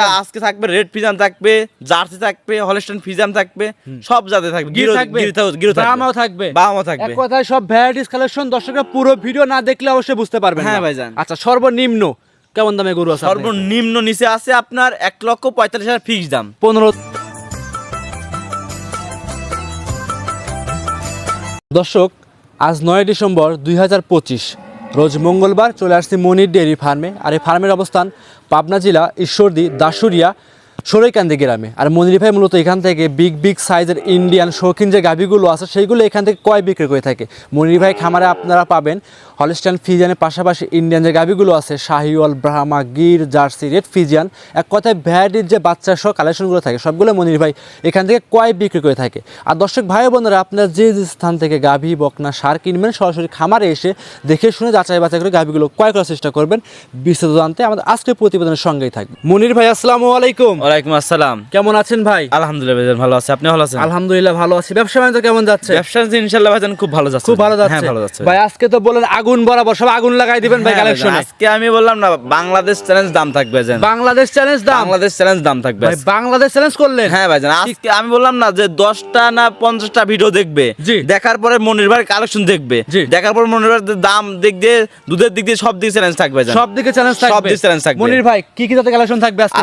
আজকে থাকবে রেড ফিজাম থাকবে জার্সি থাকবে হলস্টাইন ফিজাম থাকবে সব জাতে থাকবে। গিরো- থাকবে গিরো- থাকবে। থাকবে। বাহামা থাকবে। এক কথায় সব ভ্যারাইটিস কালেকশন দর্শকরা পুরো ভিডিও না দেখলে অবশ্যই বুঝতে পারবেন হ্যাঁ। ভাইজান। আচ্ছা সর্বনিম্ন কেমন দামে গরু আছে? সর্বনিম্ন নিচে আছে আপনার এক লক্ষ পঁয়তাল্লিশ হাজার ফিক্স দাম। পনেরো দর্শক আজ নয় ডিসেম্বর দুই হাজার পঁচিশ। রোজ মঙ্গলবার চলে আসছি মনির ডেয়ারি ফার্মে। আর এই ফার্মের অবস্থান পাবনা জেলা ঈশ্বরদী দাসুরিয়া সরৈকান্দি গ্রামে। আর মনির ভাই মূলত এখান থেকে বিগ বিগ সাইজের ইন্ডিয়ান শৌখিন যে গাভিগুলো আছে, সেইগুলো এখান থেকে কয় বিক্রি করে থাকে। মনির ভাই খামারে আপনারা পাবেন হলস্টাইন ফিজিয়ানের পাশাপাশি ইন্ডিয়ান যে গাভিগুলো আছে Sahiwal Brahma Gir Jersey red Friesian এক কথায় ভ্যারাইটির যে বাচ্চা সহ কালেকশনগুলো থাকে, সবগুলো মনির ভাই এখান থেকে কয় বিক্রি করে থাকে। আর দর্শক ভাই বোনেরা, আপনারা যে যে স্থান থেকে গাভি, বকনা, সার কিনবেন, সরাসরি খামারে এসে দেখে শুনে যাচাই বাছাই করে গাভিগুলো ক্রয় করার চেষ্টা করবেন। বিস্তারিত জানতে আমাদের আজকের প্রতিবেদনের সঙ্গেই থাকবে মনির ভাই, আসসালামু আলাইকুম। ওয়ালাইকুম আসসালাম। কেমন আছেন ভাই? আলহামদুলিল্লাহ ভাইজান ভালো আছে। আপনি ভালো আছেন? আলহামদুলিল্লাহ ভালো আছি। ব্যবসা বাণিজ্য কেমন যাচ্ছে? ব্যবসা ইনশাল্লাহ ভাইজান খুব ভালো যাচ্ছে। খুব ভালো হ্যাঁ যাচ্ছে। ভালো যাচ্ছে। ভাই আজকে তো বলেন আগুন বরাবর সব আগুন লাগাই দিবেন ভাই হ্যাঁ, আজকে আমি বললাম না বাংলাদেশ চ্যালেঞ্জ দাম থাকবে ভাইজান। বাংলাদেশ চ্যালেঞ্জ দাম? বাংলাদেশ চ্যালেঞ্জ দাম থাকবে ভাই বাংলাদেশ চ্যালেঞ্জ করলেন? হ্যাঁ ভাইজান আজকে আমি বললাম না যে দশটা না পঞ্চাশটা ভিডিও দেখবে। দেখার পরে মনির ভাইয়ের কালেকশন দেখবে। দেখার পর মনির ভাইয়ের দাম দিক দিয়ে দুধের দিক দিয়ে সব দিকে চ্যালেঞ্জ থাকবে সব দিকে চ্যালেঞ্জ থাকবে। সব দিকে challenge থাকবে। মনির ভাই কি কি জাতের কালেকশন থাকবে আজকে?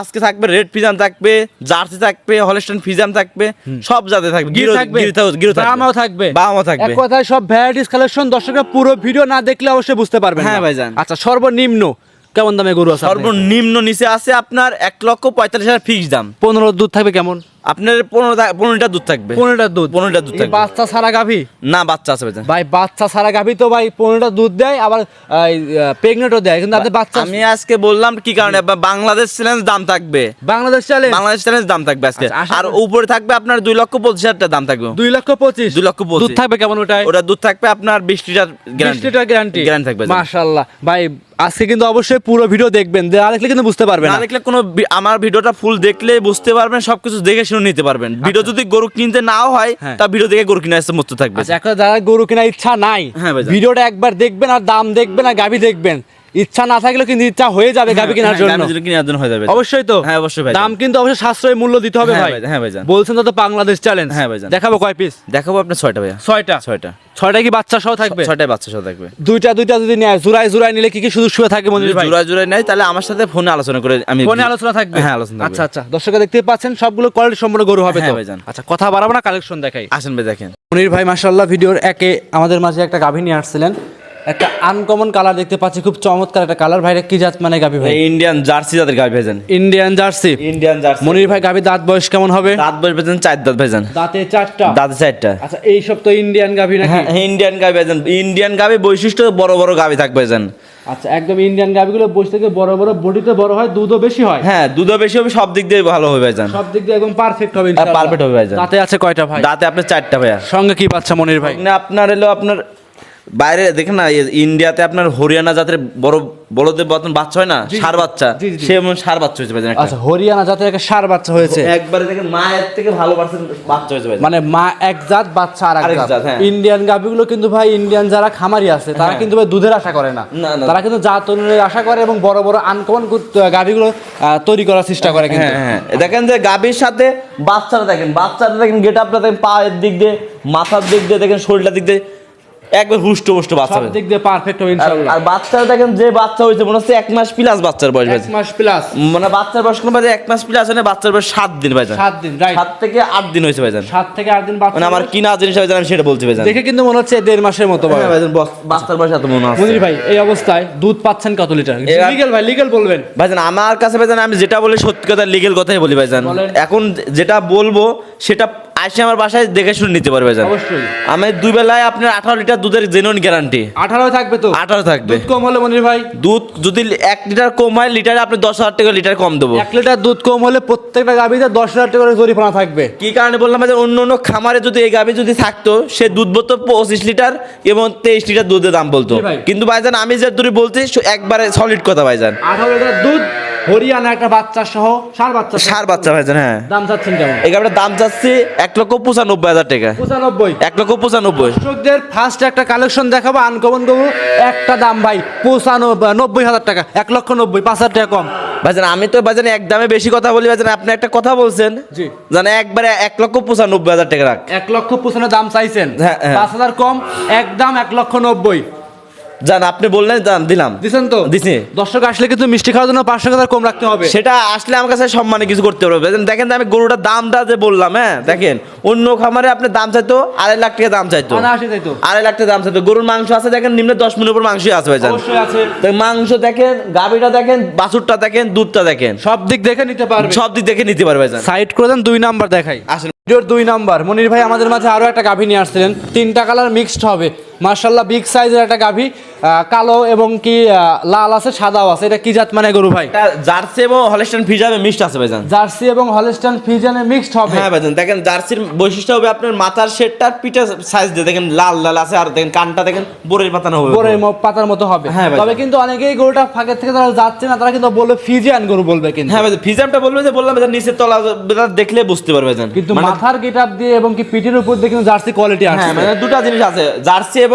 আজকে থাকবে থাকবে রেড ফিজাম থাকবে জার্সি থাকবে হলস্টাইন ফিজাম থাকবে সব জাতে থাকবে। গিরো- থাকবে? গিরো থাকবে, বামাও থাকবে। বামাও থাকবে। এক কথায় সব ভ্যারাইটিস কালেকশন দর্শকরা পুরো ভিডিও না দেখলে অবশ্যই বুঝতে পারবেন হ্যাঁ ভাই ভাইজান। আচ্ছা সর্বনিম্ন কেমন দামে গরু আছে? সর্বনিম্ন নিচে আছে আপনার এক লক্ষ পঁয়তাল্লিশ হাজার ফিক্স দাম। পনেরো দুধ থাকবে কেমন? আপনার পনেরো পনেরো লিটার দুধ থাকবে। পনেরোটা দুধ? পনেরোটা দুধ থাকবে। বাচ্চা সারা গাভী? না বাচ্চা আছে ভাই বাচ্চা সারা গাভী তো ভাই পনেরোটা দুধ দেয় আবার প্রেগনেন্টও দেয় কিন্তু আপনি বাচ্চা আমি আজকে বললাম কি কারণে বাংলাদেশ চ্যালেঞ্জ দাম থাকবে। বাংলাদেশ চ্যালেঞ্জ বাংলাদেশ চ্যালেঞ্জ দাম থাকবে আজকে। আচ্ছা, আর উপরে থাকবে আপনার দুই লক্ষ পঁচিশ হাজার টাকা দাম থাকবে। দুই লক্ষ পঁচিশ? দুই লক্ষ পঁচিশ। দুধ থাকবে কেমন ওটায়? ওটা দুধ থাকবে আপনার বিশ লিটার লিটার গ্যারান্টি গ্যারান্টি থাকবে ভাইজান। মাশাআল্লাহ। ভাই আজকে কিন্তু অবশ্যই পুরো ভিডিও দেখবেন না দেখলে কিন্তু বুঝতে পারবেন না দেখলে কোনো আমার ভিডিওটা ফুল দেখলে বুঝতে পারবেন সবকিছু দেখে শুনে নিতে পারবেন। ভিডিও যদি গরু কিনতে নাও হয় হ্যাঁ। তা ভিডিও দেখে গরু কিনে আসতে মস্ত থাকবে। আচ্ছা এখন যারা গরু কেনার ইচ্ছা নাই হ্যাঁ। ভিডিওটা একবার দেখবেন আর দাম দেখবেন আর গাভি দেখবেন। ইচ্ছা না থাকলেও কিন্তু ইচ্ছা হয়ে যাবে গাভী কেনার হ্যাঁ, জন্য। কেনার জন্য হয়ে যাবে। অবশ্যই তো। হ্যাঁ, অবশ্যই ভাইজান। দাম কিন্তু অবশ্যই সাশ্রয় মূল্য দিতে হবে হ্যাঁ ভাই। হ্যাঁ ভাইজান। বলছেন তো বাংলাদেশ চ্যালেঞ্জ হ্যাঁ ভাইজান। দেখাবো কয় পিস দেখাবো আপনার ছয়টা ভাইয়া। ছয়টা? ছয়টা। ছয়টা কি বাচ্চা সহ থাকবে? ছয়টায় বাচ্চা সাথে থাকবে। দুইটা দুইটা যদি নেয় জোড়ায় জোড়ায় নিলে কি কি সুযোগ সুবিধা থাকে মন্দির যদি ভাই? জোড়া জোড়ায় নেয় তাহলে আমার সাথে ফোনে আলোচনা করে আমি ফোনে আলোচনা থাকবে? হ্যাঁ আলোচনা আচ্ছা আচ্ছা। দর্শকরা দেখতে পাচ্ছেন সবগুলো কোয়ালিটি সম্পূর্ণ গরু হবে হ্যাঁ তো। আচ্ছা কথা বাড়াবো না কালেকশন দেখাই। আসেন ভাই দেখেন। মনির ভাই মাশাল্লাহ ভিডিওর একে আমাদের মাঝে একটা গাভী নিয়ে আসছিলেন। একটা আনকমন কালার দেখতে পাচ্ছি খুব চমৎকার একটা কালার ভাইরা কি জাত মানে গাভী ভাই? ইন্ডিয়ান জার্সি জাতের গাভী ভেজেন Indian Jersey Indian Jersey Monir ভাই গাভী দাঁত বয়স কেমন হবে? দাঁত বয়স ভেজেন চার দাঁত ভেজেন দাঁতে চারটা? দাঁতে চারটা। আচ্ছা এই সব তো ইন্ডিয়ান গাভী নাকি? হ্যাঁ ইন্ডিয়ান গাভী ভেজেন ইন্ডিয়ান গাভী বৈশিষ্ট্য বড় বড় গাভী থাকবে ভেজেন আচ্ছা একদম ইন্ডিয়ান গাভীগুলো বসে থেকে বড় বড় বডিতে বড় হয় দুধও বেশি হয়? হ্যাঁ দুধও বেশি হবে সব দিক দিয়ে ভালো হবে ভেজেন সব দিক দিয়ে একদম পারফেক্ট হবে হ্যাঁ, perfect হবে ভাইজান। দাঁতে আছে কয়টা ভাই? দাঁতে আপনার চারটা ভাইয়া। সঙ্গে কি পাচ্ছা মনির ভাই? না আপনার এলো আপনার বাইরে দেখেন না ইন্ডিয়াতে আপনার হরিয়ানা জাতের বড় বড়দের বর্তমান বাচ্চা হয় না সার বাচ্চা। সে এমন সার বাচ্চা হয়েছে ভাইজান আচ্ছা হরিয়ানা জাতের একটা সার বাচ্চা হয়েছে একবারে দেখেন মায়ের থেকে ভালো পার্সেন্ট বাচ্চা হয়েছে। মানে মা এক জাত বাচ্চা আর এক জাত হ্যাঁ। ইন্ডিয়ান গাভিগুলো কিন্তু ভাই ইন্ডিয়ান যারা খামারি আছে তারা হ্যাঁ। কিন্তু ভাই দুধের আশা করে না। তারা কিন্তু জাত অনুযায়ী আশা করে এবং বড় বড় আনকমন গাভিগুলো আহ, তৈরি করার চেষ্টা করে কিন্তু হ্যাঁ দেখেন যে গাভীর সাথে বাচ্চাটা দেখেন বাচ্চাটা দেখেন গেট আপটা দেখেন পায়ের দিক দিয়ে মাথার দিক দিয়ে দেখেন শরীরটার দিক দিয়ে একবার হুষ্ট পুষ্ট বাচ্চা সব হয়েছে। দিক দিয়ে পারফেক্ট হবে ইনশাআল্লাহ। আর দেখেন যে বাচ্চা হয়েছে মনে হচ্ছে এক মাস প্লাস বাচ্চার বয়স এক মাস প্লাস মানে বাচ্চার বয়স কোনো বাজে এক মাস প্লাস বাচ্চার বয়স দিন সাত দিন রাইট থেকে দিন হয়েছে ভাইজান সাত থেকে দিন বাচ্চা মানে আমার কিনা জিনিস ভাইজান আমি সেটা বলছি ভাইজান দেখে কিন্তু মনে হচ্ছে দেড় মাসের মতো ভাই হ্যাঁ ভাইজান বাচ্চার বয়স এত মনে মনির ভাই এই অবস্থায় দুধ পাচ্ছেন কত লিটার? লিগেল ভাই লিগেল বলবেন। ভাইজান আমার কাছে ভাইজান আমি যেটা বলি সত্যি কথা লিগেল কথাই বলি ভাইজান বলেন। এখন যেটা বলব সেটা আসে আমার বাসায় দেখে শুনে নিতে পারবে ভাইজান অবশ্যই। আমি দুই বেলায় আপনার আঠারো লিটার দুধের জেনুইন গ্যারান্টি আঠারো থাকবে তো? আঠারো থাকবে। দুধ কম হলে মনির ভাই? দুধ যদি এক লিটার কম হয় লিটারে আপনি দশ হাজার টাকা লিটার কম দেবো। এক লিটার দুধ কম হলে প্রত্যেকটা গাভিতে দশ হাজার টাকা করে জরিমানা থাকবে। কি কারণে বললাম যে অন্য অন্য খামারে যদি এই গাভি যদি থাকতো সে দুধ বলতো পঁচিশ লিটার এবং তেইশ লিটার দুধের দাম বলতো। কিন্তু ভাইজান আমি যে দূরে বলছি একবারে সলিড কথা ভাইজান। আঠারো লিটার দুধ হরিয়ানা একটা বাচ্চা সহ সার বাচ্চা সার বাচ্চা ভাইজান হ্যাঁ। দাম চাচ্ছেন কেমন? এই গাবিটার দাম চাচ্ছি এক লক্ষ পঁচানব্বই হাজার টাকা। পঁচানব্বই। এক লক্ষ পঁচানব্বই। দর্শকদের ফার্স্ট একটা কালেকশন দেখাবো আনকমন গরু একটা দাম ভাই পঁচানব্বই নব্বই হাজার টাকা এক লক্ষ নব্বই পাঁচ হাজার টাকা কম। ভাইজান আমি তো ভাইজান এক দামে বেশি কথা বলি ভাইজান আপনি একটা কথা বলছেন। জি। জানে একবারে এক লক্ষ পঁচানব্বই হাজার টাকা রাখ। এক লক্ষ পঁচানো দাম চাইছেন। হ্যাঁ, হ্যাঁ। পাঁচ হাজার কম এক দাম এক লক্ষ নব্বই। জান আপনি বললেন জান দিলাম। দিছেন তো? দিছি। দর্শক আসলে কিন্তু মিষ্টি খাওয়ার জন্য পাঁচশো টাকা কম রাখতে হবে। সেটা আসলে আমার কাছে সম্মানে কিছু করতে পারবে দেখেন- আমি গরুটার দামটা যে বললাম হ্যাঁ দেখেন অন্য খামারে আপনি দাম চাইতো আড়াই লাখ টাকা দাম চাইতো। আড়াই লাখ টাকা দাম চাইতো। গরুর মাংস আছে দেখেন নিম্ন দশ মিনিট উপর মাংসই আছে ভাইজান। অবশ্যই আছে। তো মাংস দেখেন গাবিটা দেখেন বাছুরটা দেখেন দুধটা দেখেন। সব দিক দেখে নিতে পারবে। সব দিক দেখে নিতে পারবে ভাইজান। সাইড করে দেন দুই নাম্বার দেখাই। আসেন ভিডিওর দুই নাম্বার। মনির ভাই আমাদের মাঝে আরও একটা গাভী নিয়ে আসছিলেন। তিনটা কালার মিক্সড হবে। মার্শাল্লাহ বিগ সাইজের একটা গাভী কালো এবং কি লাল আছে সাদাও আছে। এটা কি জাত মানে গরু ভাই? জার্সি এবং হলেস্টান ফিজাবে মিক্সড আছে ভাইজান। জার্সি এবং হলস্টাইন ফিজানে মিক্সড হবে। হ্যাঁ ভাইজান দেখেন জার্সির বৈশিষ্ট্য হবে আপনার মাথার শেডটার পিঠে সাইজ দিয়ে দেখেন লাল লাল আছে আর দেখেন কানটা দেখেন বোরের পাতানো হবে। ম- পাতার মতো হবে। হ্যাঁ তবে কিন্তু অনেকেই গরুটা ফাঁকের থেকে তারা যাচ্ছে না তারা কিন্তু বলবে ফিজিয়ান গরু বলবে কিন্তু। হ্যাঁ ভাইজান ফিজামটা বলবে যে বললাম ভাইজান নিচের তলা দেখলে বুঝতে পারবে ভাইজান। কিন্তু মানে- মাথার গেট দিয়ে এবং কি পিঠের উপর দিয়ে কিন্তু জার্সি কোয়ালিটি আছে হ্যাঁ মানে দুটো জিনিস আছে। জার্সি এবং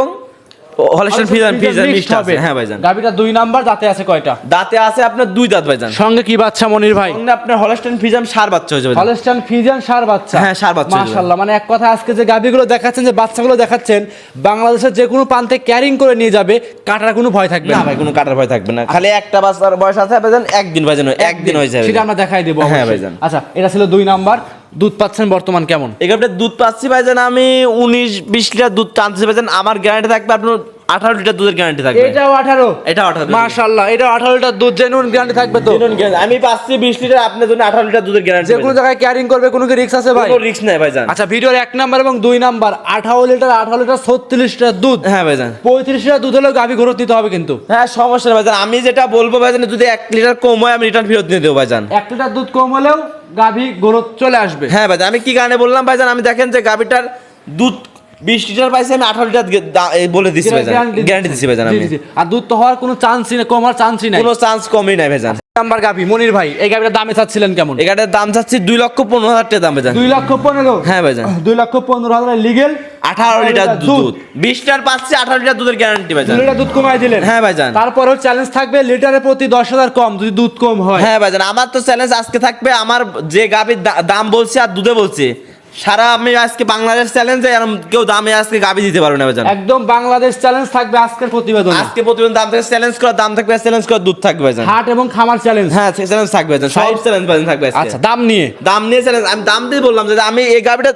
মিক্সড হবে। হ্যাঁ ভাইজান। গাবিটা দুই নাম্বার দাঁতে আছে কয়টা? দাঁতে আছে আপনার দুই দাঁত ভাইজান। সঙ্গে কি বাচ্চা মনির ভাই? সঙ্গে আপনার হলেস্টান ফিজাম সার বাচ্চা হয়ে যাবে হলস্টাইন ফিজিয়ান সার বাচ্চা। হ্যাঁ, ষাঁড় বাচ্চা মাশাআল্লাহ মানে এক কথা আজকে যে গাবিগুলো দেখাচ্ছেন যে বাচ্চাগুলো দেখাচ্ছেন বাংলাদেশের যে কোনো প্রান্তে ক্যারিং করে নিয়ে যাবে কাটার কোনো ভয় থাকবে না না। ভাই কোনো কাটার ভয় থাকবে না। খালি একটা বাচ্চার বয়স আছে ভাইজান একদিন ভাইজান একদিন হয়ে যাবে। সেটা আমরা দেখাই দেবো হ্যাঁ, ভাইজান। আচ্ছা এটা ছিল দুই নাম্বার। দুধ পাচ্ছেন বর্তমান কেমন? এখানে দুধ পাচ্ছি ভাইজান, আমি উনিশ বিশ লিটার দুধ টানছি ভাইজান। আমার গ্যারান্টি থাকবে আপনার আঠারো লিটার দুধের গ্যারান্টি থাকবে। এটাও আঠারো। এটাও 18 মাশাআল্লাহ এটা আঠারো লিটার দুধ জেনুইন গ্যারান্টি থাকবে তো? আমি পাচ্ছি বিশ লিটার আপনার জন্য আঠারো লিটার দুধের গ্যারান্টি যে কোনো জায়গায় ক্যারিং করবে কোনো কি রিক্স আছে ভাই? কোনো রিস্ক নাই ভাইজান। আচ্ছা ভিডিওর এক নাম্বার এবং দুই নাম্বার আঠারো লিটার আঠারো লিটার ছত্রিশ লিটার দুধ। হ্যাঁ ভাইজান। পঁয়ত্রিশ লিটার দুধ হলেও গাভি ঘরত দিতে হবে কিন্তু। হ্যাঁ সমস্যা ভাইজান। আমি যেটা বলব ভাইজান যদি এক লিটার কম হয় আমি রিটার্ন ফেরত দিয়ে দেবো ভাইজান। এক লিটার দুধ কম হলেও গাভি গরত চলে আসবে। হ্যাঁ ভাইজান আমি কি কারণে বললাম ভাইজান? আমি দেখেন যে গাভিটার দুধ বিশ লিটার পাইছি আমি আঠারো লিটার এই বলে দিচ্ছি ভাইজান। গ্যারান্টি দিচ্ছি ভাইজান আমি। আর দুধ তো হওয়ার কোনো চান্সই নেই কমার চান্সই নাই। কোনো চান্স কমই নাই ভাইজান। নাম্বার গাভি মনির ভাই এই গাভিটার দামে চাচ্ছিলেন কেমন? এখানটার দাম চাচ্ছি দুই লক্ষ পনেরো হাজার টাকা দাম ভাইজান। দুই লক্ষ পনেরো? হ্যাঁ ভাইজান। দুই লক্ষ পনেরো হাজার লিগেল আঠারো লিটার দুধ। বিশ লিটার পাচ্ছি আঠারো লিটার দুধের গ্যারান্টি ভাইজান। লিটার দুধ কমাই দিলেন। হ্যাঁ ভাইজান। তারপরেও চ্যালেঞ্জ থাকবে লিটারের প্রতি দশ হাজার কম যদি দুধ কম হয়। হ্যাঁ ভাইজান আমার তো চ্যালেঞ্জ আজকে থাকবে আমার যে গাবির দাম বলছি আর দুধে বলছি। সারা আমি আজকে বাংলাদেশ চ্যালেঞ্জে এরকম কেউ দামে আজকে গাবি দিতে পারবে না একদম বাংলাদেশ চ্যালেঞ্জ থাকবে আজকের প্রতিবেদন। আজকে প্রতিদিন দাম থেকে চ্যালেঞ্জ করা দাম থাকবে চ্যালেঞ্জ করা দুধ থাকবে ভাইজান হাট এবং খামার চ্যালেঞ্জ হ্যাঁ চ্যালেঞ্জ থাকবে ভাইজান সব চ্যালেঞ্জ ভাইজান থাকবে আজকে। আচ্ছা দাম নিয়ে। দাম নিয়ে চ্যালেঞ্জ আমি দাম দিয়ে বললাম যে আমি এই গাবিটা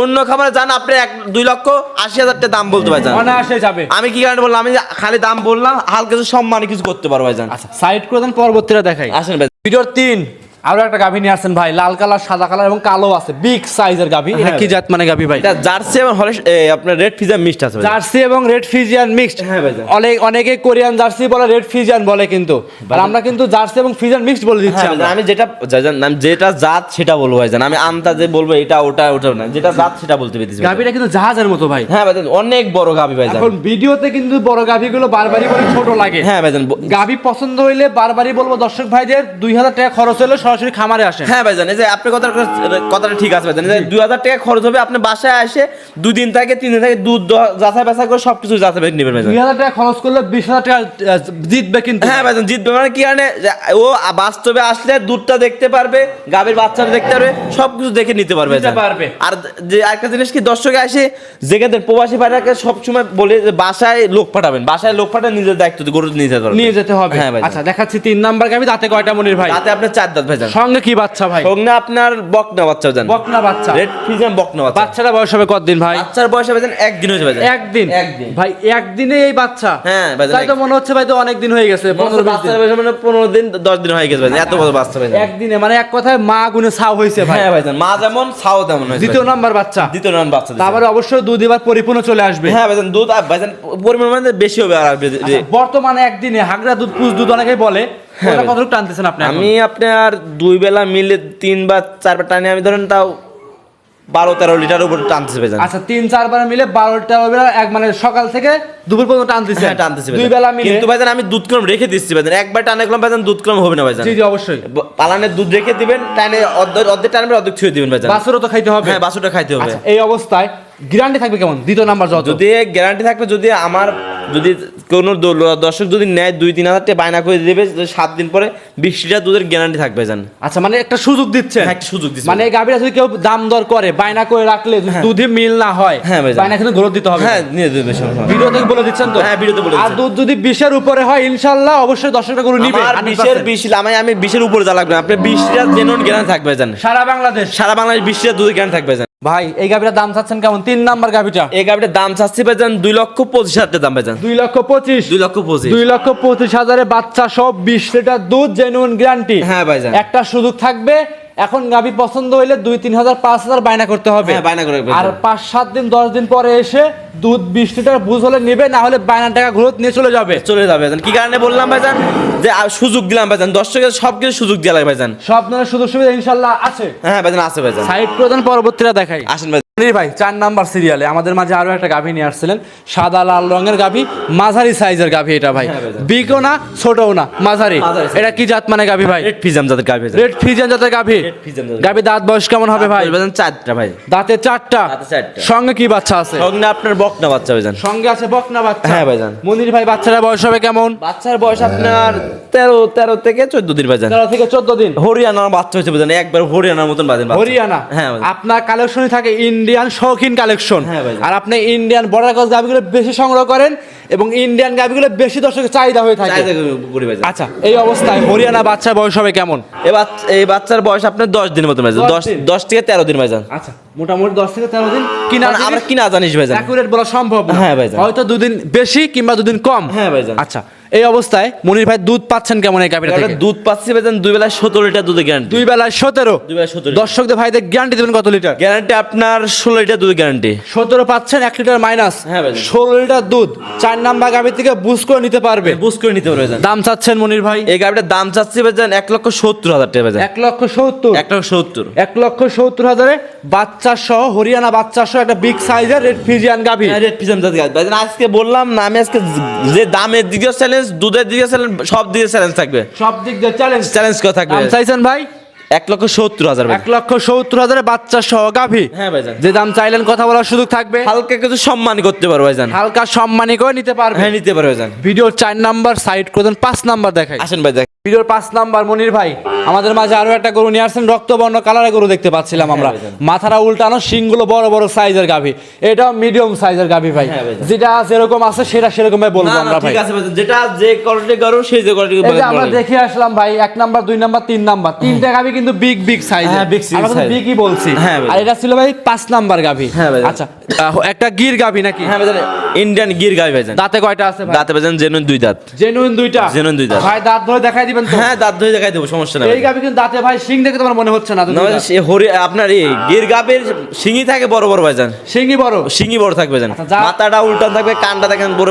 অন্য খাবারে জান আপনি এক দুই লক্ষ আশি হাজার টাকা দাম বলতে ভাইজান অনায়াসে যাবে। আমি কি কারণে বললাম আমি খালি দাম বললাম হালকা কিছু সম্মানে কিছু করতে পারব ভাইজান আচ্ছা সাইড করে দেন পরবর্তীটা দেখাই। আসেন ভাই ভিডিওর তিন। আরও একটা গাভী নিয়ে আসছেন ভাই লাল কালার সাদা কালার এবং কালো আছে বিগ সাইজের গাভী। এটা হ্যাঁ কি জাত মানে গাভী ভাই? এটা জার্সি এবং হলে আপনার রেড ফিজা মিক্সড আছে। জার্সি এবং রেড ফিজিয়ান মিক্সড হ্যাঁ ভাইজান। অনেক অনেকে কোরিয়ান জার্সি বলে রেড ফিজিয়ান বলে কিন্তু। আর আমরা কিন্তু জার্সি এবং ফিজিয়ান মিক্সড বলে দিচ্ছি হ্যাঁ, আমরা। আমি যেটা আমি যেটা জাত সেটা বলব ভাইজান আমি আন্তাজে বলব এটা ওটা ওটা না। যেটা জাত সেটা বলতে পেরেছি গাভীটা কিন্তু জাহাজের মতো ভাই। হ্যাঁ ভাইজান অনেক বড় গাভী ভাই এখন ভিডিওতে কিন্তু বড় গাভীগুলো বারবারই বলে ছোট লাগে। হ্যাঁ ভাইজান ব- গাভী পছন্দ হইলে বারবারই বলব দর্শক ভাইদের দুই হাজার টাকা খরচ হলে সরাসরি খামারে আসেন। হ্যাঁ ভাইজান এই যে আপনি কথা কথাটা ঠিক আছে ভাইজান। দুই হাজার টাকা খরচ হবে আপনি বাসায় এসে দুই দিন থেকে তিন দিন থেকে দুধ যাচাই বাছাই করে সবকিছু যাচাই বাছাই নেবেন ভাইজান। দুই হাজার টাকা খরচ করলে বিশ হাজার টাকা জিতবে কিন্তু। হ্যাঁ ভাইজান জিতবে মানে কি কারণে ও বাস্তবে আসলে দুধটা দেখতে পারবে গাভীর বাচ্চাটা দেখতে পারবে সবকিছু দেখে নিতে পারবে পারবে। আর যে একটা জিনিস কি দর্শকে আসে যেখানে প্রবাসী ভাইরাকে সবসময় বলে যে বাসায় লোক পাঠাবেন বাসায় লোক পাঠান নিজের দায়িত্ব গরু নিয়ে যেতে পারবে নিয়ে যেতে হবে। হ্যাঁ ভাইজান। আচ্ছা দেখাচ্ছি তিন নাম্বার গাভী তাতে কয়টা মনির ভাই? তাতে আপনার চার দাঁত ভাইজান সঙ্গে কি বাচ্চা ভাই? সঙ্গে আপনার বকনা বাচ্চা ভাইজান বকনা বাচ্চা। রেড ফিজিয়াম বকনা বাচ্চা। বাচ্চাটা বয়স হবে কতদিন ভাই? বাচ্চার বয়স ভাইজান একদিন হয়েছে ভাইজান একদিন? একদিন। ভাই একদিনে এই বাচ্চা? হ্যাঁ, ভাইজান, তাই তো মনে হচ্ছে ভাই তো অনেক দিন হয়ে গেছে পনেরো বিশ বাচ্চার বয়স মানে পনেরো দিন দশ দিন হয়ে গেছে ভাইজান এত বড় বাচ্চা ভাইজান একদিনে মানে এক কথায় মা গুনে ছাও হয়েছে ভাই। হ্যাঁ ভাইজান মা যেমন ছাও তেমন হয়েছে দ্বিতীয়। নাম্বার বাচ্চা। দ্বিতীয় নাম বাচ্চা। তারপরে অবশ্যই দুধ এবার পরিপূর্ণ চলে আসবে। হ্যাঁ ভাইজান দুধ আর ভাইজান পরিমাণ মানে বেশি হবে আর আসবে আচ্ছা, বর্তমানে একদিনে হাগরা দুধ পুষ দুধ অনেকেই বলে ভাই। কতটুকু টানতেছেন আপনি আমি আপনার দুই বেলা মিলে তিন বা চার বার টানে আমি ধরেন তাও বারো তেরো লিটার উপর টানতেছে ভাইজান আচ্ছা তিন চারবার মিলে বেলা এক মানে সকাল থেকে দুপুর পর্যন্ত টানতেছে হ্যাঁ টানতেছে দুই বেলা মিলে? কিন্তু ভাইজান আমি দুধ কম রেখে দিচ্ছি ভাইজান একবার টানে করলাম ভাইজান দুধ কম হবে না ভাইজান জি জি অবশ্যই। পালানের দুধ রেখে দিবেন টানে অর্ধেক অর্ধেক টানবে অর্ধেক ছুঁয়ে দিবেন ভাইজান বাছুরও তো খাইতে হবে। হ্যাঁ বাসুটা খাইতে হবে। আচ্ছা এই অবস্থায় গ্যারান্টি থাকবে কেমন? দ্বিতীয় নাম্বার যত যদি গ্যারান্টি থাকবে যদি আমার যদি কোনো দর্শক যদি নেয় দুই তিন হাজার টাকা বায়না করে দেবে সাত দিন পরে বিশ লিটার দুধের গ্যারান্টি থাকবে জান। আচ্ছা মানে একটা সুযোগ দিচ্ছে হ্যাঁ, একটা সুযোগ দিচ্ছে। মানে গাভীরা যদি কেউ দাম দর করে বায়না করে রাখলে দুধে মিল না হয় হ্যাঁ, ভাইজান। বায়না কিন্তু গ্রোথ দিতে হবে। হ্যাঁ নিয়ে দেবে নেই। বলে দিচ্ছেন তো? হ্যাঁ, ভিডিওতে বলে আর দুধ যদি বিশের উপরে হয় ইনশাল্লাহ অবশ্যই দর্শকটা গরু নিবে 100% বিশের বিশ আমি আমি বিশের উপরে যা লাগবে না। আপনার বিশ লিটার জেনুন গ্যারান্টি থাকবে জান। সারা বাংলাদেশ। সারা বাংলাদেশ বিশ লিটার দুধের গ্যারান্টি থাকবে জান। ভাই এই গাভীটার দাম চাচ্ছেন কেমন? তিন নাম্বার গাভীটা। এই গাভীটা দাম চাচ্ছি পেয়েছেন দুই লক্ষ পঁচিশ হাজার দাম পেয়েছেন দুই লক্ষ পঁচিশ। দুই লক্ষ পঁচিশ। দুই লক্ষ পঁচিশ হাজারে বাচ্চা সব বিশ লিটার দুধ জেনুইন গ্যারান্টি হ্যাঁ, ভাই একটা সুযোগ থাকবে এখন গাবি পছন্দ হইলে দুই তিন হাজার পাঁচ হাজার বায়না করতে হবে। হ্যাঁ, বায়না করে আর পাঁচ সাত দিন দশ দিন পরে এসে দুধ বিশ লিটার বুঝ হলে নিবে না হলে বায়না টাকা ঘুরত নিয়ে চলে যাবে। চলে যাবে কি কারণে বললাম ভাইজান? যে সুযোগ দিলাম ভাইজান। দর্শকের সব কিছু সুযোগ দিয়ে লাগে ভাইজান। সব ধরনের সুযোগ সুবিধা ইনশাল্লাহ আছে। হ্যাঁ ভাইজান আছে ভাইজান। সাইড প্রধান পরবর্তীরা দেখাই। আসেন মনির ভাই চার নাম্বার সিরিয়ালে আমাদের মাঝে আরও একটা গাভী নিয়ে আসছিলেন। সাদা লাল রঙের গাভী মাঝারি সাইজের গাভী এটা ভাই। হ্যাঁ, ভাইজান। বিগও না ছোটও না মাঝারি। এটা কি জাত মানে গাভী ভাই? রেড ফিজাম গাড়ি ভাইজান। রেড ফিজিয়ান জাতের গাভী। জাতের। গাভী দাঁত বয়স কেমন হবে ভাই? চারটা ভাই। দাঁতে চারটা? সঙ্গে কি বাচ্চা আছে? সঙ্গে আপনার বকনা বাচ্চা ভাইজান। সঙ্গে আছে বকনা বাচ্চা। হ্যাঁ, ভাইজান। মনির ভাই বাচ্চারা বয়স হবে কেমন? বাচ্চার বয়স আপনার তেরো তেরো থেকে চোদ্দ দিন ভাইজান। তেরো থেকে চোদ্দ দিন। হরিয়ানার বাচ্চা হয়েছে ভাইজান একবার হরিয়ানার মতন বাজেন হরিয়ানা? হ্যাঁ আপনার কালেকশনই থাকে ইন্ডিয়ান শৌখিন কালেকশন আর আপনি ইন্ডিয়ান বর্ডার ক্রস গাভিগুলো বেশি সংগ্রহ করেন এবং ইন্ডিয়ান গাভিগুলো বেশি দর্শকের চাহিদা হয়ে থাকে। আচ্ছা এই অবস্থায় হরিয়ানা বাচ্চার বয়স হবে কেমন? এই এই বাচ্চার বয়স আপনার দশ দিনের মতো ভাইজান। দশ দশ থেকে তেরো দিন ভাইজান। আচ্ছা মোটামুটি দশ থেকে তেরো দিন কিনা মানে আমরা কিনা জানিস ভাইজান। অ্যাকুরেট বলা সম্ভব হ্যাঁ ভাইজান। হয়তো দুদিন বেশি কিংবা দুদিন কম। হ্যাঁ ভাইজান। আচ্ছা এই অবস্থায় মনির ভাই দুধ পাচ্ছেন কেমন এই গাভিটা থেকে? দুধ পাচ্ছি ভাইজান দুই বেলায় সতেরো লিটার দুধের গ্যারান্টি দুই বেলায় সতেরো? দুই বেলায় সতেরো দর্শকদের ভাইদের গ্যারান্টি দেবেন কত লিটার? গ্যারান্টি আপনার ষোলো লিটার দুধের গ্যারান্টি সতেরো পাচ্ছেন এক লিটার মাইনাস হ্যাঁ ভাইজান। ষোলো লিটার দুধ চার নাম্বার গাভি থেকে বুস করে নিতে পারবে। বুঝ করে নিতে পারবে দাম চাচ্ছেন মনির ভাই? এই গাড়িটার দাম চাচ্ছি ভাইজান এক লক্ষ সত্তর হাজার টাকা ভাইজান এক লক্ষ সত্তর। এক লক্ষ সত্তর। এক লক্ষ সত্তর হাজারে বাচ্চা সহ হরিয়ানা বাচ্চা সহ একটা বিগ সাইজের রেড ফিজিয়ান গাভি। রেড ফিজিয়ান জাতি গাছ ভাইজান আজকে বললাম না আমি আজকে যে দামের দিকে চ্যালেঞ্জ দুধের দিকে চ্যালেঞ্জ সব দিকে চ্যালেঞ্জ থাকবে। সব দিক দিয়ে চ্যালেঞ্জ চ্যালেঞ্জ করা থাকবে? চাইছেন ভাই? এক লক্ষ সত্তর হাজার এক লক্ষ সত্তর হাজারে বাচ্চা সহ গাভী। হ্যাঁ ভাইজান। যে দাম চাইলেন কথা বলার সুযোগ থাকবে। হালকা কিছু সম্মান করতে পারবে ভাইজান। হালকা সম্মানী করে নিতে পারবে। হ্যাঁ নিতে পারবে ভাইজান। ভিডিওর চার নাম্বার সাইড করে দেন পাঁচ নাম্বার দেখাই। আসেন ভাই দেখ ভিডিওর পাঁচ নাম্বার মনির ভাই আমাদের মাঝে আরও একটা গরু নিয়ে আসছেন রক্তবর্ণ কালারের গরু দেখতে পাচ্ছিলাম আমরা। মাথাটা উল্টানো শিংগুলো বড় বড় সাইজের গাভি। এটাও মিডিয়াম সাইজের গাভি ভাই। হ্যাঁ যেটা যেরকম আছে সেটা সেরকম ভাই বলব আমরা ভাই। ঠিক আছে যেটা যে কোয়ালিটি করো সেই যে কোয়ালিটি এই আমরা দেখে আসলাম ভাই এক নাম্বার দুই নাম্বার তিন নাম্বার। তিনটা গাভি কিন্তু বিগ বিগ সাইজ হ্যাঁ, big size আমরা। বিগই বলছি। হ্যাঁ, আর এটা ছিল ভাই পাঁচ নাম্বার গাভি। হ্যাঁ, ভাই। আচ্ছা একটা গির গাভি নাকি? হ্যাঁ ভাইজান ইন্ডিয়ান গির গাই ভাই দাঁতে কয়টা আছে ভাই? দাঁতে ভাইজান জেনুইন দুই দাঁত। জেনুইন দুইটা? Genuine দুই দাঁত। ভাই দাঁত ধরে দেখাই দিবেন হ্যাঁ দাঁত ধরে দেখাই দেবো সমস্যা নাই এই গাভি কিন্তু দাঁতে ভাই শিং দেখে তোমার মনে হচ্ছে না। সে হরি আপনার এই গির গাবের শিঙি থাকে বড় বড় ভাইজান। শিংই বড়? শিঙি বড় থাকবে জান আচ্ছা, মাথাটা উল্টান থাকবে কানটা দেখেন বড়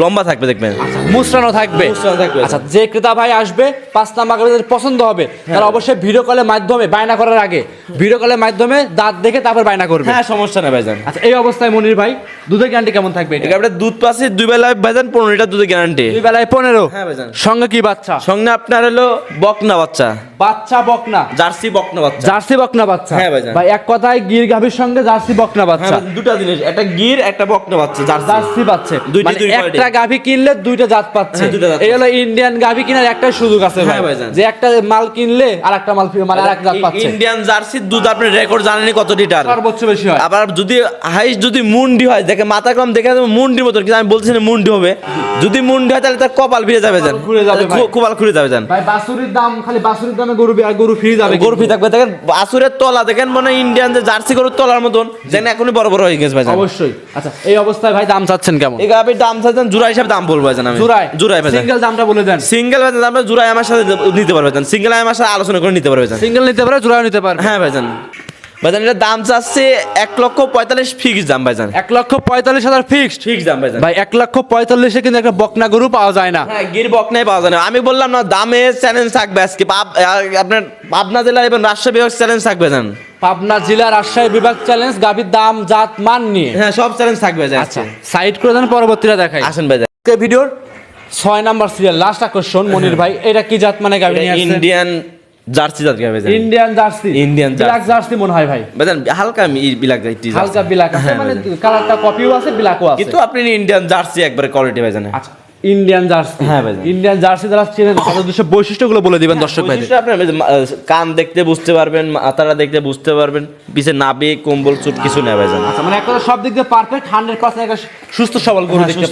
লম্বা থাকবে দেখবেন। মুসরানো থাকবে। থাকবে। আচ্ছা যে ক্রেতা ভাই আসবে পাঁচ নাম্বার পছন্দ হবে তারা অবশ্যই ভিডিও কলের মাধ্যমে বায়না করার আগে ভিডিও কলের মাধ্যমে দাঁত দেখে তারপর বায়না করবে। হ্যাঁ সমস্যা নেই ভাইজান। আচ্ছা এই অবস্থায় মনির ভাই দুধের গ্যারান্টি কেমন থাকবে এটা? দুধ পাচ্ছে দুই বেলায় ভাইজান পনেরো লিটার দুধের গ্যারান্টি দুই বেলায় পনেরো। হ্যাঁ ভাইজান। সঙ্গে কি বাচ্চা? সঙ্গে আপনার হলো বকনা বাচ্চা। বাচ্চা বকনা। জার্সি বকনা বাচ্চা। জার্সি বকনা বাচ্চা। হ্যাঁ। ভাই এক কথায় গির গাভীর সঙ্গে জার্সি বকনা হ্যাঁ বাচ্চা। দুটা জিনিস একটা গির একটা বকনা বাচ্চা জার্সি। পাচ্ছে দুইটি মানে দুই একটা গাভী কিনলে দুইটা জাত পাচ্ছে। হ্যাঁ, এই হলো ইন্ডিয়ান গাভী কেনার একটা সুযোগ আছে ভাই। হ্যাঁ, যে একটা মাল কিনলে আর একটা মাল মানে আর এক জাত পাচ্ছে। ইন্ডিয়ান জার্সির দুধ আপনি রেকর্ড জানেনি কত লিটার। সর্বোচ্চ বেশি হয়। আবার যদি হাইস যদি মুন্ডি হয় দেখে মাথা কম দেখে যাবে মুন্ডির মতন কিন্তু আমি বলছি না মুন্ডি হবে। যদি মুন্ডি হয় তাহলে তার কপাল ফিরে যাবে ঘুরে যাবে ভাই। যাবে যান ভাই বাসুরির দাম খালি বাসুরির দামে গরু আর গরু ফ্রি যাবে গরু ফি থাকবে দেখেন আসুরের তলা দেখেন মনে ইন্ডিয়ান যে জার্সি গরুর তলার মতন যেন এখনই বড় বড় হয়ে গেছে ভাই অবশ্যই। আচ্ছা এই অবস্থায় ভাই দাম চাচ্ছেন কেমন? এই গাবির দাম চাইছেন জুড়া হিসাবে দাম বলব ভাইজান আমি। ভাইজান সিঙ্গেল দামটা বলে দেন। সিঙ্গেল আমরা জুড়াই আমার সাথে নিতে পারবে ভাইজান সিঙ্গেল আমার সাথে আলোচনা করে নিতে পারবে ভাইজান সিঙ্গেল নিতে পারে জোড়াও নিতে পারবে। হ্যাঁ ভাইজান ভাইজান এটা দাম চাচ্ছে এক লক্ষ পঁয়তাল্লিশ ফিক্স দাম ভাইজান। এক লক্ষ পঁয়তাল্লিশ হাজার ফিক্সড ফিক্স দাম ভাইজান। ভাই এক লক্ষ পঁয়তাল্লিশে কিন্তু একটা বকনা গরু পাওয়া যায় না। হ্যাঁ গির বকনাই পাওয়া যায় না। আমি বললাম না দামে চ্যালেঞ্জ থাকবে আজকে। আপনার পাবনা জেলা এবং রাজশাহী বিভাগ চ্যালেঞ্জ থাকবে জান পাবনা জেলা রাজশাহী বিভাগ চ্যালেঞ্জ গাভীর দাম জাত মান নিয়ে। হ্যাঁ সব চ্যালেঞ্জ থাকবে আচ্ছা সাইড করে দেন পরবর্তীটা দেখাই। আসেন ভাই ভিডিওর ছয় নাম্বার সিরিয়াল লাস্ট আকর্ষণ মনির ভাই এটা কি জাত মানে গাভী ইন্ডিয়ান জার্সি জাত গাবে ভাই Indian Jersey. Indian Jersey. Black Jersey মনে হয় ভাই। ভাইজান হালকা আমি বিলাক জার্সি। হালকা ব্ল্যাক আছে হ্যাঁ, মানে ভাইজান। কালারটা কপিও আছে ব্ল্যাকও আছে। কিন্তু আপনি ইন্ডিয়ান জার্সি একবারে কোয়ালিটি ভাইজান আচ্ছা। ইন্ডিয়ান জার্সি হ্যাঁ, ভাইজান। ইন্ডিয়ান জার্সি যারা চেনেন তাদের দুশো বৈশিষ্ট্যগুলো বলে দিবেন দর্শক ভাই কান দেখতে বুঝতে পারবেন মাথাটা দেখতে বুঝতে পারবেন পিছে নাবি কম্বল চুট কিছু নেই ভাইজান। আচ্ছা মানে সব দিক দিয়ে পারফেক্ট হান্ড্রেড পার্সেন্ট একটা সুস্থ সবল গরু হ্যাঁ, দেখতে।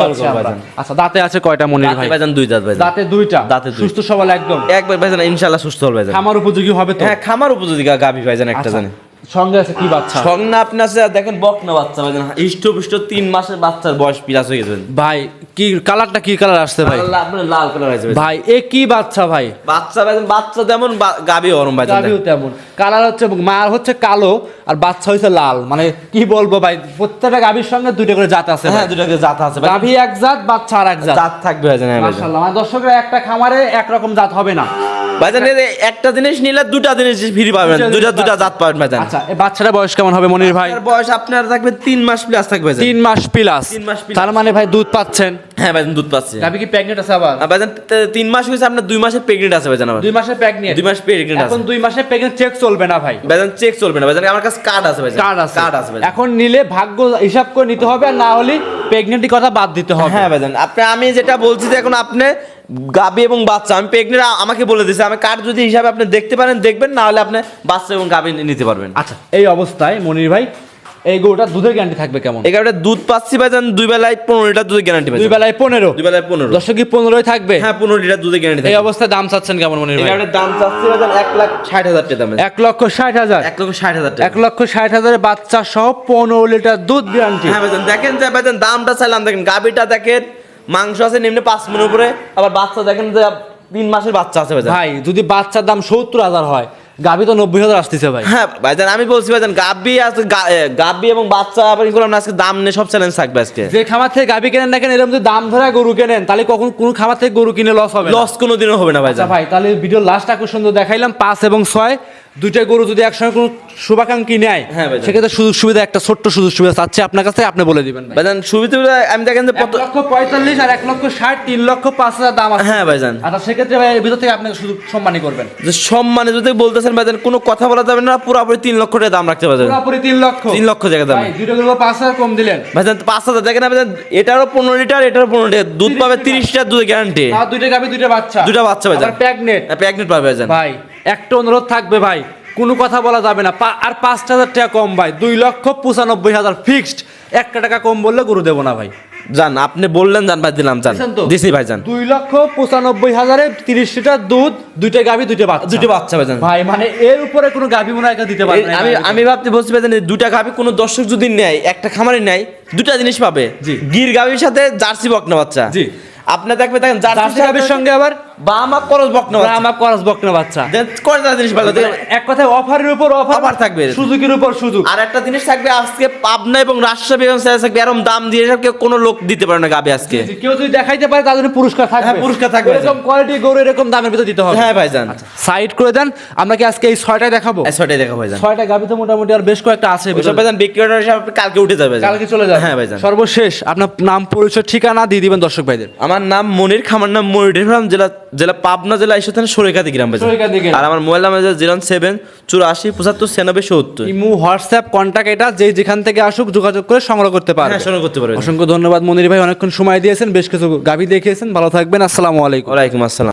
আচ্ছা দাঁতে আছে কয়টা ভাই? ভাইজান দুই দাঁত ভাইজান। দাঁতে দুইটা? দাঁতে সুস্থ সবল একদম? একবার ভাইজান ইনশাআল্লাহ সুস্থ ভাইজান। খামার উপযোগী হবে তো? হ্যাঁ খামার উপযোগী গাভী ভাইজান একটা আচ্ছা, জানে। সঙ্গে আছে কি বাচ্চা? সঙ্গে আপনি আছে দেখেন বকনা বাচ্চা ভাইজান হিষ্টপুষ্ট তিন মাসের বাচ্চার বয়স পিলাস হয়ে গেছে। ভাই কি কালারটা কি কালার আসছে ভাই? লাল- আপনার লাল কালার ভাই। এ কি বাচ্চা ভাই? বাচ্চা ভাইজান বাচ্চা যেমন বা- গাভী ওরম ভাইজান তেমন। কালার হচ্ছে মা হচ্ছে কালো আর বাচ্চা হচ্ছে লাল। মানে কি বলব ভাই প্রত্যেকটা গাভির সঙ্গে দুইটা করে জাত আছে হ্যাঁ দুটাকে জাত আছে। গাভি এক জাত বাচ্চা আর এক জাত। জাত থাকবে ভাইজান ভাইজান মাশাআল্লাহ। মানে দর্শকরা একটা খামারে একরকম জাত হবে না। ভাইজান একটা জিনিস নিলে দুটা জিনিস ফ্রি পাবেন দুটা দুটা জাত পাবেন ভাইজান। আচ্ছা বাচ্চাটা বয়স কেমন হবে মনির ভাই? বয়স আপনার থাকবে তিন মাস প্লাস থাকবে তিন মাস প্লাস। তার মানে ভাই দুধ পাচ্ছেন। হ্যাঁ ভাইজান দুধ পাচ্ছে। কি প্রেগনেন্ট আছে আবার? ভাইজান তিন মাস হয়েছে আপনার দুই মাসের প্রেগনেন্ট আছে ভাইজান আবার। দুই মাসের প্রেগনেন্ট দুই মাস প্রেগনেন্ট আছে। এখন দুই মাসের প্রেগনেন্ট চেক চলবে না ভাই। ভাইজান চেক চলবে না। ভাইজান আমার কাছে কার্ড আছে ভাইজান। কার্ড আছে। কার্ড আছে এখন নিলে ভাগ্য হিসাব করে নিতে হবে আর না হলে প্রেগনেন্টের কথা বাদ দিতে হবে। হ্যাঁ ভাইজান আপনি আমি যেটা বলছি যে এখন আপনি গাবি এবং বাচ্চা আমি প্রেগনেন্ট আমাকে বলে দিয়েছে আমি কার্ড যদি হিসাবে আপনি দেখতে পারেন দেখবেন না হলে আপনি বাচ্চা এবং গাবি নিতে পারবেন। আচ্ছা এই অবস্থায় মনির ভাই এই গরুটা দুধের গ্যারান্টি থাকবে কেমন? এই গাবিটা দুধ পাচ্ছি ভাইজান দুই বেলায় পনেরো লিটার দুধের গ্যারান্টি দুই বেলায় পনেরো? দুই বেলায় পনেরো। দর্শক কি পনেরোই থাকবে? হ্যাঁ পনেরো লিটার দুধের গ্যারান্টি এই অবস্থায় দাম চাচ্ছেন কেমন এই ভাই দাম চাচ্ছি ভাইজান এক লাখ ষাট হাজার টাকা দাম এক লক্ষ ষাট হাজার। এক লক্ষ ষাট হাজার এক লক্ষ ষাট হাজারের বাচ্চা সহ পনেরো লিটার দুধ গ্যারান্টি হ্যাঁ ভাইজান দেখেন যে ভাইজান দামটা চাইলাম দেখেন গাবিটা দেখেন মাংস আছে নিম্নে পাঁচ মিনিট উপরে আবার বাচ্চা দেখেন যে তিন মাসের বাচ্চা আছে ভাই যদি বাচ্চার দাম সত্তর হাজার হয় গাভি তো নব্বই হাজার আসতেছে ভাই। হ্যাঁ ভাইজান আমি বলছি ভাইজান গাবি আছে গা- গাবি এবং বাচ্চা আপনি করলাম আজকে দাম নিয়ে সব চ্যালেঞ্জ থাকবে আজকে। যে খামার থেকে গাবি কেনেন না কেন এরকম যদি দাম ধরে গরু কেনেন তাহলে কখন কোন খামার থেকে গরু কিনে লস হবে। লস কোনোদিনও হবে না আচ্ছা ভাইজান ভাই তাহলে ভিডিও লাস্ট আকর্ষণ দেখাইলাম পাঁচ এবং ছয়। দুইটা গরু যদি একসঙ্গে কোনো শুভাকাঙ্ক্ষী নেয় হ্যাঁ সেক্ষেত্রে সুযোগ সুবিধা একটা ছোট্ট সুযোগ সুবিধা চাচ্ছে আপনার কাছে আপনি বলে দিবেন ভাই। ভাইজান সুবিধা আমি দেখেন যে এক লক্ষ পঁয়তাল্লিশ আর এক লক্ষ ষাট তিন লক্ষ পাঁচ হাজার দাম আছে। হ্যাঁ ভাইজান। আচ্ছা সেক্ষেত্রে ভাই ভিতর থেকে আপনাকে শুধু সম্মানই করবেন। যে সম্মানে যদি বলতেছেন ভাইজান কোনো কথা বলা যাবে না পুরোপুরি তিন লক্ষ টাকা দাম রাখতে পারবেন পুরোপুরি তিন লক্ষ। তিন লক্ষ জায়গা দাম। দুটো গরু পাঁচ হাজার কম দিলেন। ভাইজান পাঁচ হাজার দেখেন ভাইজান এটারও পনেরো লিটার এটারও পনেরো লিটার। দুধ পাবে তিরিশ লিটার দুধের গ্যারান্টি আর দুইটা গাভি দুইটা বাচ্চা। দুইটা বাচ্চা ভাইজান। প্যাগনেট প্রেগনেন্ট পাবে ভাইজান। ভাই একটা অনুরোধ থাকবে ভাই কোনো কথা বলা যাবে না। আর পাঁচ হাজার টাকা কম ভাই দুই লক্ষ পঁচানব্বই হাজার ফিক্সড একটা টাকা কম বললে গরু দেবো না ভাই। জান আপনি বললেন জান ভাই দিলাম তো? দিছি ভাইজান দুই লক্ষ পঁচানব্বই হাজারে তিরিশ লিটার দুধ দুইটা গাভি দুইটা বাচ্চা। দুটো বাচ্চা ভাইজান ভাই মানে এর উপরে কোনো গাভি মনে হয় দিতে পারবে না আমি আমি ভাবতে বলছি ভাইজান এই দুটা গাভি কোনো দর্শক যদি নেয় একটা খামারে নেয় দুটা জিনিস পাবে। জি। গির গাভির সাথে জার্সি বকনা বাচ্চা। জি। আপনি দেখবে দেখেন জার্সি গাভির সঙ্গে আবার বা আমার করস বকনা আমার করস বকনা বাচ্চা। কয়টা জিনিস পাবে দেখেন এক কথায় অফারের উপর অফার Offer থাকবে। সুযোগের উপর সুযোগ। আর একটা জিনিস থাকবে আজকে পাবনা এবং রাজশাহী এবং থাকবে এরকম দাম দিয়ে এসব কোনো লোক দিতে পারে না গাবে আজকে। কেউ যদি দেখাইতে পারে জন্য পুরস্কার থাকবে। হ্যাঁ, পুরস্কার থাকবে। এরকম কোয়ালিটি গরু এরকম দামের ভিতরে দিতে হবে। হ্যাঁ ভাইজান। সাইড করে দেন আমরা কি আজকে এই ছয়টায় দেখাবো? এই ছয়টাই দেখা ভাইজান। ছয়টা গাভি তো মোটামুটি আর বেশ কয়েকটা আছে ভাইজান বিক্রি হিসাবে কালকে উঠে যাবে কালকে চলে যাবে হ্যাঁ ভাইজান। সর্বশেষ আপনার নাম পরিচয় ঠিকানা দিয়ে দিবেন দর্শক ভাইদের। আমার নাম মনির খামার নাম মনির জেলা জেলা পাবনা জেলা এসে থাকেন সরেকাতি গ্রাম বাজার। আর আমার মোবাইল নাম্বার জিরো সেভেন চুরাশি পঁচাত্তর ছিয়ানব্বই সত্তর। ইমু হোয়াটসঅ্যাপ কন্ট্যাক্ট এটা যে যেখান থেকে আসুক যোগাযোগ করে সংগ্রহ করতে পারবে। হ্যাঁ সংগ্রহ করতে পারে অসংখ্য ধন্যবাদ মনির ভাই অনেকক্ষণ সময় দিয়েছেন বেশ কিছু গাভী দেখিয়েছেন। ভালো থাকবেন আসসালামু আলাইকুম। আলাইকুম আসসালাম।